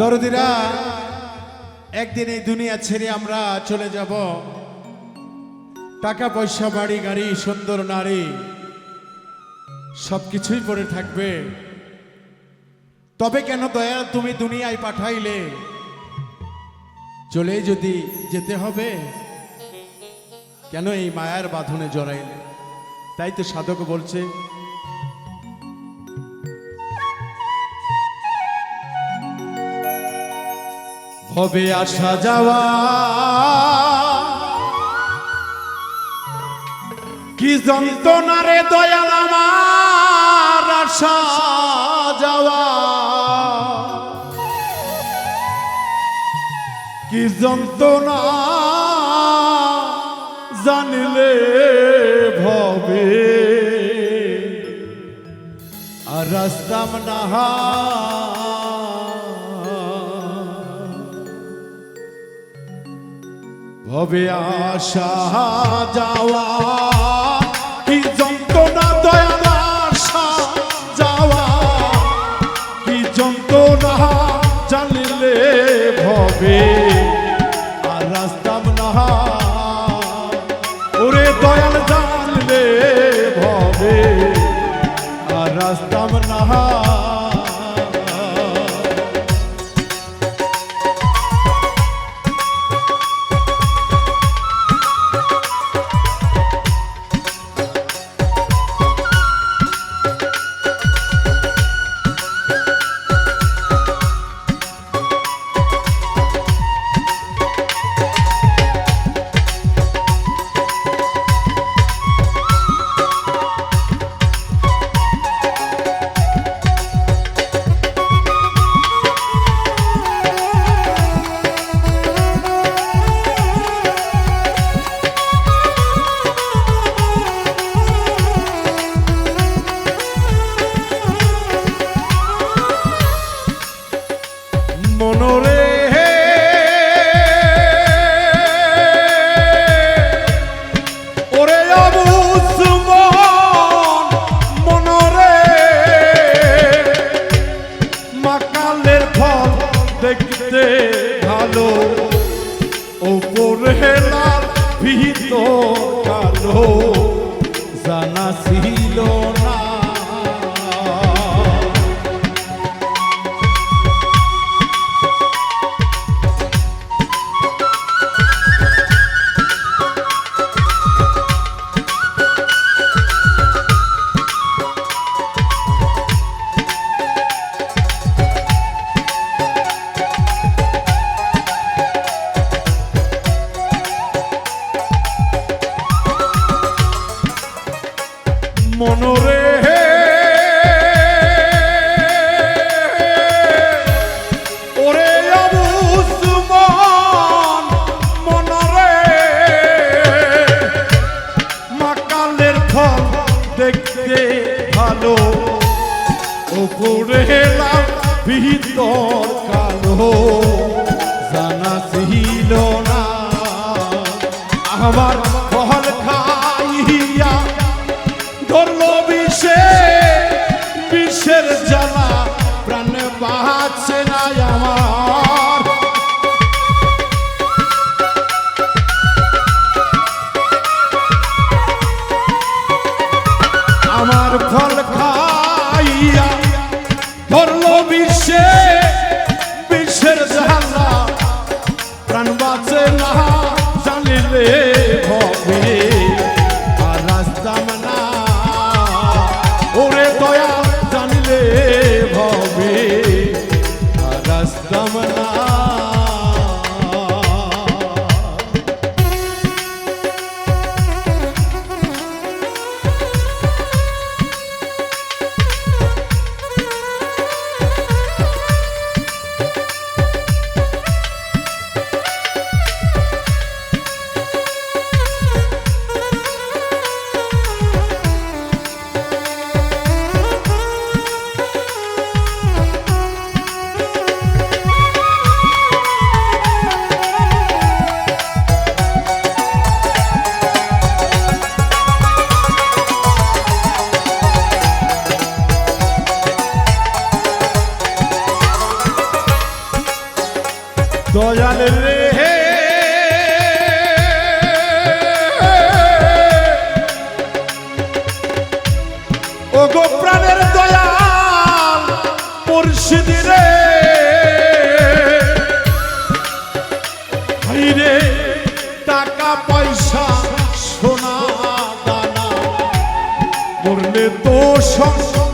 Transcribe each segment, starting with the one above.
দরদিরা, একদিন এই দুনিয়া ছেড়ে আমরা চলে যাব। টাকা পয়সা, বাড়ি, গাড়ি, সুন্দর নারী, সবকিছুই পড়ে থাকবে। তবে কেন দয়া তুমি দুনিয়ায় পাঠাইলে? চলে যদি যেতে হবে, কেন এই মায়ার বাঁধনে জড়াইলে? তাই তো সাধক বলছে হবে আসা যাওয়া। কি যন্ত্রণা রে দয়াল আমার আসা যাওয়া। কি যন্ত্রণা জানিলে ভবে। আর রাস্তাম নাহা ভবে আসা যাওয়া, কি যন্ত্রণা দয়াল আসা যাওয়া, কি যন্ত্রণা জানিলে ভবে, আর রাস্তাম না ওরে দয়াল জানলে ভবে, আর রাস্তাম না ছিল না দেখতে ভালো। ওপরে লাভ ভিতর কালো। জানা ছিল না। আমার ফল খাইয়া ধরল বিষে, বিষের জ্বালা। প্রাণ বাঁচছে না আমার। দয়াল রে। ও গো প্রাণের দয়াল মুর্শিদ রে। রে, টাকা, পয়সা, সোনা, দানা, মরলে তো সঙ্গে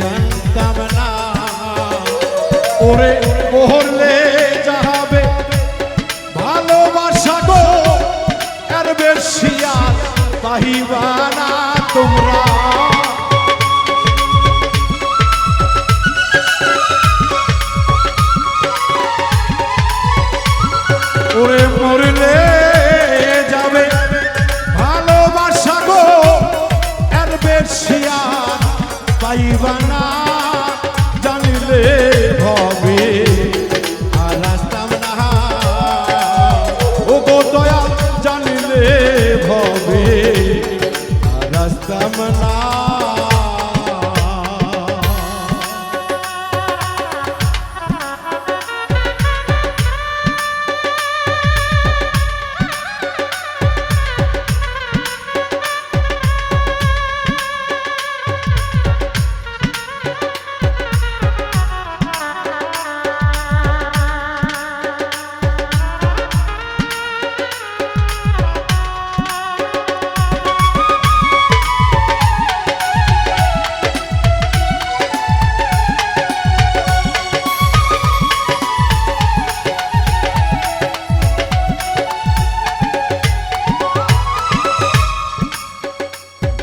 জানতাম না। ওরে মরলে যাবে ভালোবাসা গো আর বেশি আর পাহিবা না তোমরা। ওরে মরলে হবে। রাস্তা আসতাম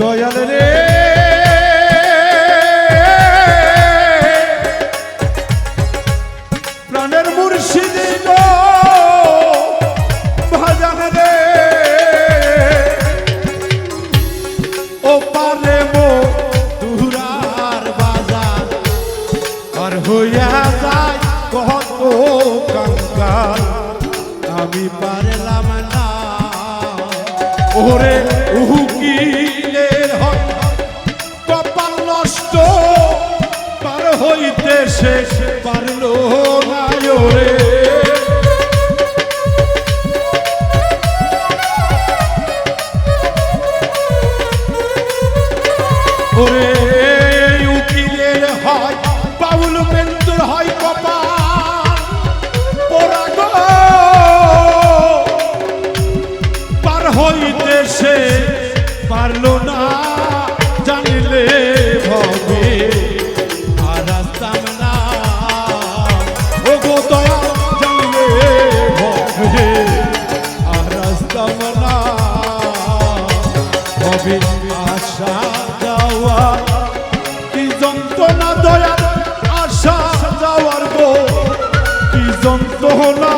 দয়াল রে। প্রাণের মুর্শিদ ভাজান রে। ও পারে মো দুরার বাজার আর হইয়া যায় কত কঙ্কাল আমি পারলাম না। ওরে উকিলের হইতে শেষ পারল না ওরে ওরে উকিলের হয়, বাউল মেন্তুর হয় গো, পার হইতে সে পারল না। সোহনা